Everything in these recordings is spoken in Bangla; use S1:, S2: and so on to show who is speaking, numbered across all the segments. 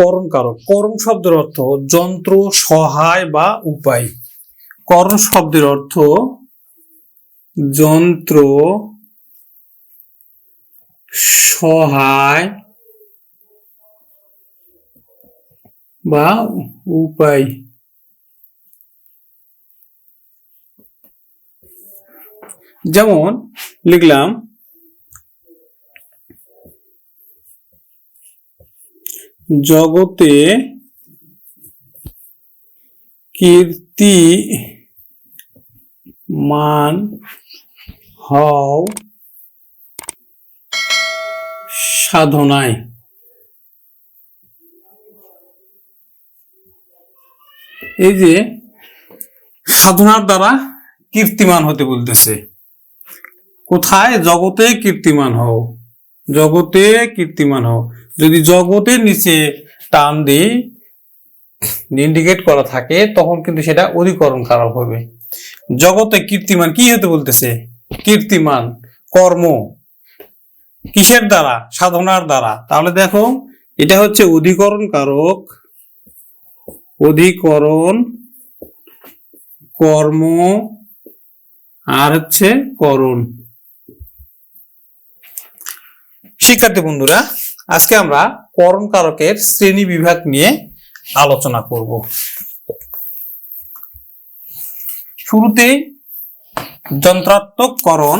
S1: করণ কারক করণ শব্দের অর্থ যন্ত্র, সহায় বা উপায়। করণ শব্দের অর্থ যন্ত্র, সহায় বা উপায়। যেমন লিখলাম জগতে কীর্তি মান হও সাধনায়। এই যে সাধনার দ্বারা কীর্তিমান হতে বলতেছে। কোথায়? জগতে কীর্তিমান হও। জগতে কীর্তিমান হও যদি জগতের নিচে টান দিই ইন্ডিকেট করা থাকে, তখন কিন্তু সেটা অধিকরণ কারক হবে। জগতে কীর্তিমান কি হতে বলতেছে? কীর্তিমান, কর্ম। কিসের দ্বারা? সাধনার দ্বারা। তাহলে দেখো, এটা হচ্ছে অধিকরণ কারক। অধিকরণ, কর্ম, আর হচ্ছে করণ। শিক্ষার্থী বন্ধুরা, আজকে আমরা করণ কারকের শ্রেণি বিভাগ নিয়ে আলোচনা করব। শুরুতেই যন্ত্রাত্মক করণ।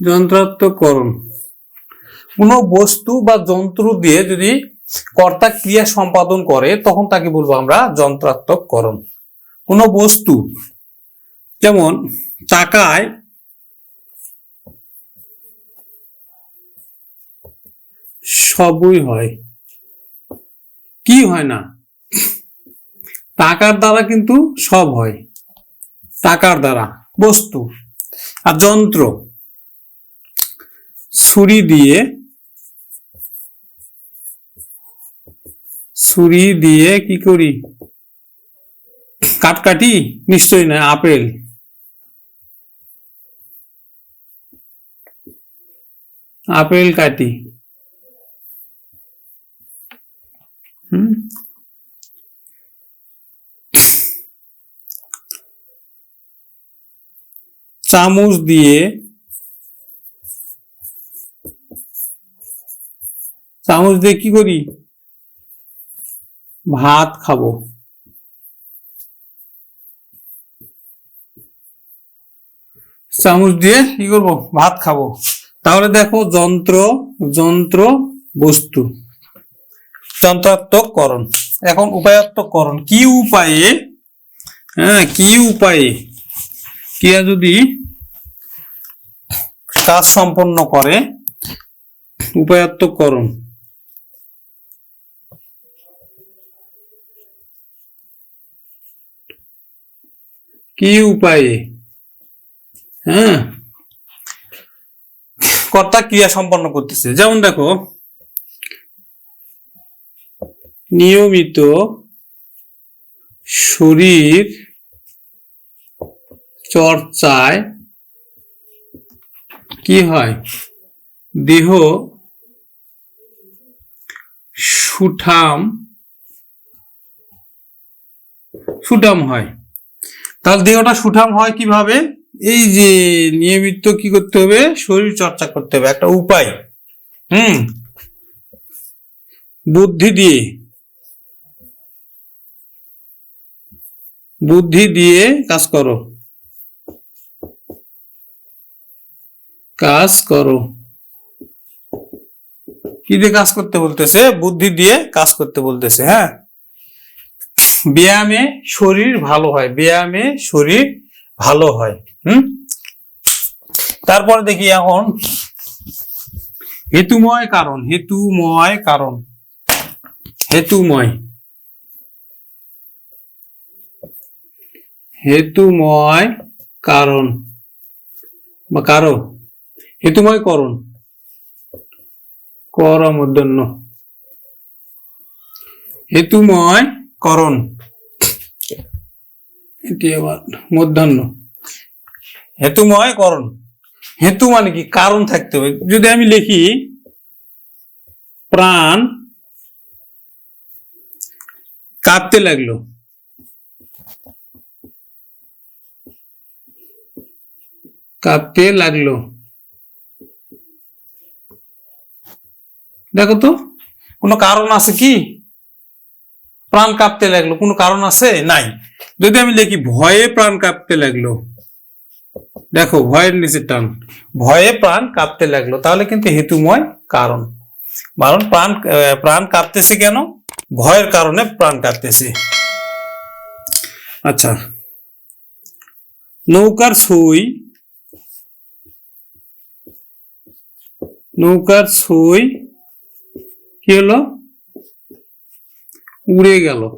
S1: যন্ত্রাত্মকরণ কোনো বস্তু বা যন্ত্র দিয়ে যদি কর্তা ক্রিয়া সম্পাদন করে, তখন তাকে বলব আমরা যন্ত্রাত্মককরণ। কোনো বস্তু, যেমন চাকায় সবই হয়। কি হয় না? টাকার দ্বারা কিন্তু সব হয়। টাকার দ্বারা। বস্তু। আর যন্ত্র। ছুরি দিয়ে ছুরি দিয়ে কি করি? কাটকাটি? নিশ্চয়ই না, আপেল। আপেল কাটি। হুম? চামচ দিয়ে চামচ দিয়ে কি করি? ভাত খাব। চামচ দিয়ে কি করব? ভাত খাব। তাহলে দেখো যন্ত্র যন্ত্র বস্তু। যন্ত্রাত্মককরণ। এখন উপায়াত্মককরণ। কি উপায়ে? হ্যাঁ কি উপায়ে? ক্রিয়া যদি কাজ সম্পন্ন করে, উপায়াত্মককরণ। কি উপায়ে? হ্যাঁ? কর্তা ক্রিয়া সম্পন্ন করতেছে। যেমন দেখো, নিয়মিত শরীর চর্চায় কি হয়? দেহ সুঠাম সুঠাম হয়। তাহলে দেহটা সুঠাম হয় কীভাবে? এই যে নিয়মিত কি করতে হবে? শরীর চর্চা করতে হবে, একটা উপায়। হুম? বুদ্ধি দিয়ে। বুদ্ধি দিয়ে কাজ করো। কাজ করো। কি দিয়ে কাজ করতে বলতেছে? বুদ্ধি দিয়ে কাজ করতে বলতেছে হ্যাঁ? ব্যায়ামে শরীর ভালো হয়, ব্যায়ামে শরীর ভালো হয়, হুম? তারপরে দেখি এখন, হেতুময় কারণ হেতুময় কারণ, হেতুময় হেতুময় কারণ, বা কারও হেতুময় করণ কর মূর্ধন্য হেতুময় করণ। এটি আবার মধ্যাহ্ন। হেতুময় করণ। হেতু মানে কি? কারণ থাকতে হবে। যদি আমি লিখি প্রাণ কাঁপতে লাগল। কাঁপতে লাগল। দেখো তো কোনো কারণ আছে কি? প্রাণ কাঁপতে লাগল। কোনো কারণ আছে? নাই। যদি আমি লিখি, ভয়ে প্রাণ কাঁপতে লাগল। দেখো, ভয়ের নিচে টান। ভয়ে প্রাণ কাঁপতে লাগল। তাহলে কিন্তু হেতুময় কারণ। কারণ প্রাণ প্রাণ কাঁপতেছে কেন? ভয়ের কারণে প্রাণ কাঁপতেছে। আচ্ছা। নৌকার সুই। নৌকার সুই কি হলো? উড়ে গেল।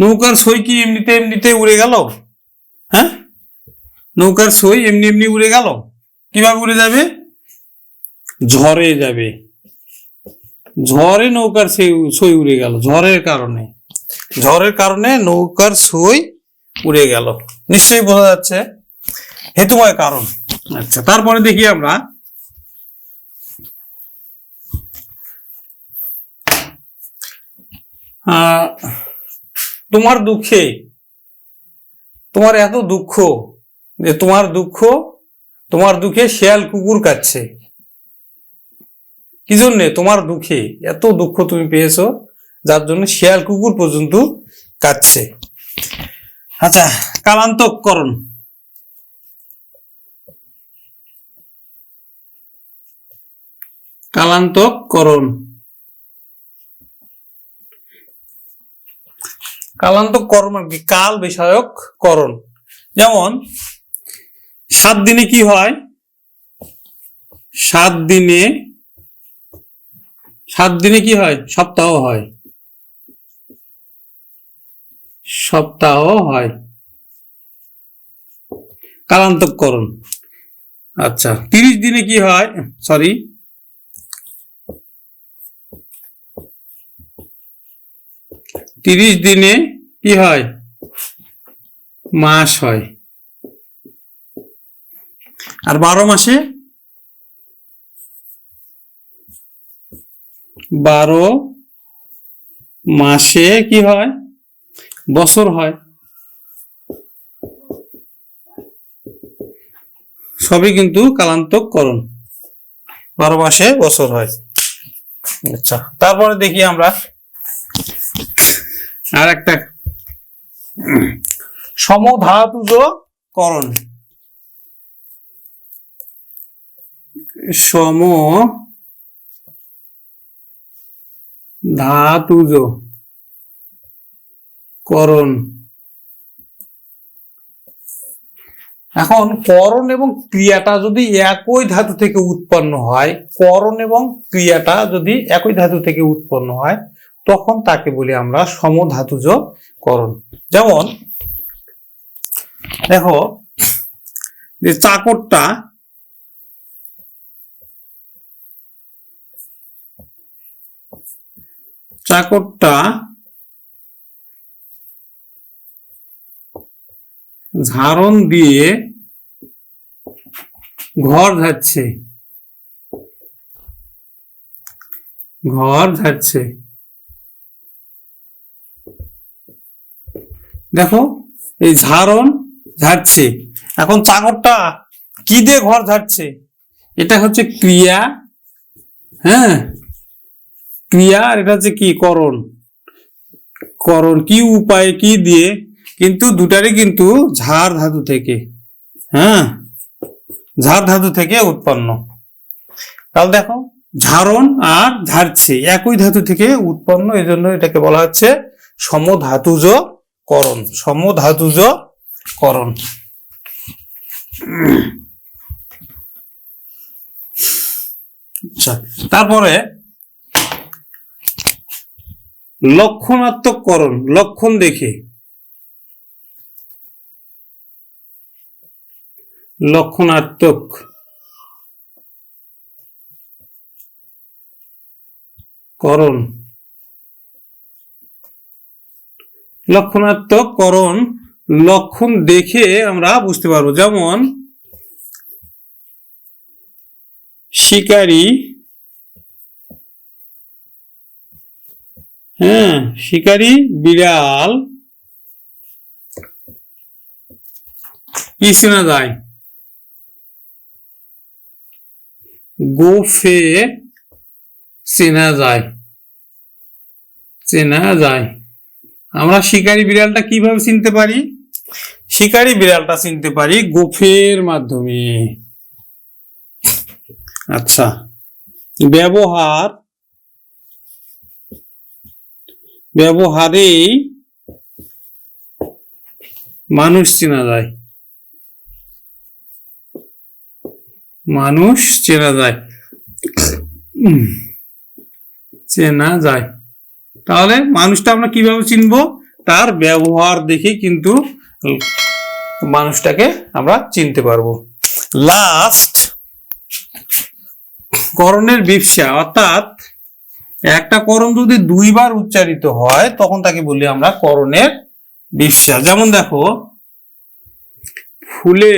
S1: নৌকার সই কি এমনিতে এমনিতে উড়ে গেল? হ্যাঁ? নৌকার সই এমনি এমনি উড়ে গেল? কীভাবে উড়ে যাবে? ঝড়ে যাবে। ঝড়ে নৌকার সেই সই উড়ে গেল, ঝড়ের কারণে। ঝড়ের কারণে নৌকার সই উড়ে গেল। নিশ্চয়ই বোঝা যাচ্ছে। হেতুময় কারণ। আচ্ছা তারপরে দেখি আমরা। তোমার দুঃখে, তোমার এত দুঃখ, যে তোমার দুঃখ, তোমার দুঃখে শেয়াল কুকুর কাচ্ছে কি জন্যে? তোমার দুঃখে এত দুঃখ তুমি পেয়েছ, যার জন্য শেয়াল কুকুর পর্যন্ত কাচ্ছে আচ্ছা কালান্তকরণ কালান্তকরণ কালান্তক কর্ম কি? কাল বিষয়ক করণ। যেমন, সাত দিনে কি হয়? সাত দিনে সাত দিনে কি হয়? সপ্তাহ হয়। সপ্তাহ হয়। কালান্তক করণ। আচ্ছা তিরিশ দিনে কি হয়? সরি তিরিশ দিনে কি হয়? মাস হয়। আর বারো মাসে? বারো মাসে কি হয়? বছর হয়। সবই কিন্তু কালান্তক করণ বারো মাসে বছর হয়। আচ্ছা তারপরে দেখি আমরা আর একটা সমধাতুজ করণ। সম ধাতুজ করণ। এখন করণ এবং ক্রিয়াটা যদি একই ধাতু থেকে উৎপন্ন হয় করণ এবং ক্রিয়াটা যদি একই ধাতু থেকে উৎপন্ন হয় তখন তাকে বলি আমরা সমধাতুজ করণ যেমন, দেখো, যে চাকরটা চাকরটা ঝাড়ন দিয়ে ঘর ঝাড়ছে। ঘর ঝাড়ছে। দেখো, এই ঝাড়ন ঝাড়ছে। এখন চাকরটা কি দিয়ে ঘর ঝাড়ছে? এটা হচ্ছে ক্রিয়া হ্যাঁ? ক্রিয়া আর এটা হচ্ছে কি? করণ। করণ কি উপায়, কি দিয়ে? কিন্তু দুটারই কিন্তু ঝাড় ধাতু থেকে হ্যাঁ? ঝাড় ধাতু থেকে উৎপন্ন। তাহলে দেখো, ঝাড়ন আর ঝাড়ছে। একই ধাতু থেকে উৎপন্ন এই জন্য এটাকে বলা হচ্ছে সমধাতুজ করণ সমধাতুজ করণ। আচ্ছা তারপরে লক্ষণাত্মক করণ লক্ষণ দেখে। লক্ষণাত্মক। করণ। লক্ষণাত্মক করণ লক্ষণ দেখে আমরা বুঝতে পারব। যেমন, শিকারী হ্যাঁ শিকারী, বিড়াল চেনা যায় গোফে, চেনা যায় চেনা যায় আমরা শিকারি বিড়ালটা কীভাবে চিনতে পারি? শিকারি বিড়ালটা চিনতে পারি গোফের মাধ্যমে। আচ্ছা ব্যবহার। ব্যবহারেই মানুষ চেনা যায়। মানুষ চেনা যায়। চেনা যায়। তাহলে মানুষটা আমরা কীভাবে চিনবো? তার ব্যবহার দেখে কিন্তু মানুষটাকে আমরা চিনতে পারব। লাস্ট করণের ব্যবসা অর্থাৎ একটা করণ যদি দুইবার উচ্চারিত হয়, তখন তাকে বলি আমরা করণের বিপসা। যেমন দেখো, ফুলে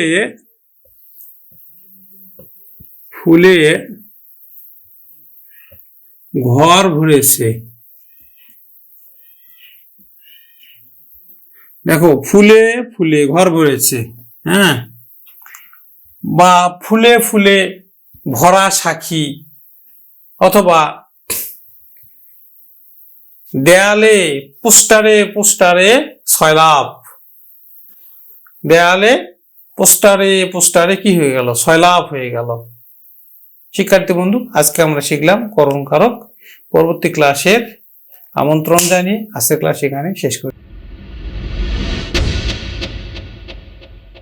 S1: ফুলে ঘর ভরেছে। দেখো, ফুলে ফুলে ঘর ভরেছে হ্যাঁ? বা ফুলে ফুলে ভরা সাক্ষী অথবা দেয়ালে, পোস্টারে পোস্টারে সয়লাভ। দেয়ালে, পোস্টারে পোস্টারে কি হয়ে গেল? সয়লাভ হয়ে গেল। শিক্ষার্থী বন্ধু, আজকে আমরা শিখলাম করণ কারক। পরবর্তী ক্লাসের আমন্ত্রণ জানিয়ে আজকের ক্লাস এখানে শেষ করি।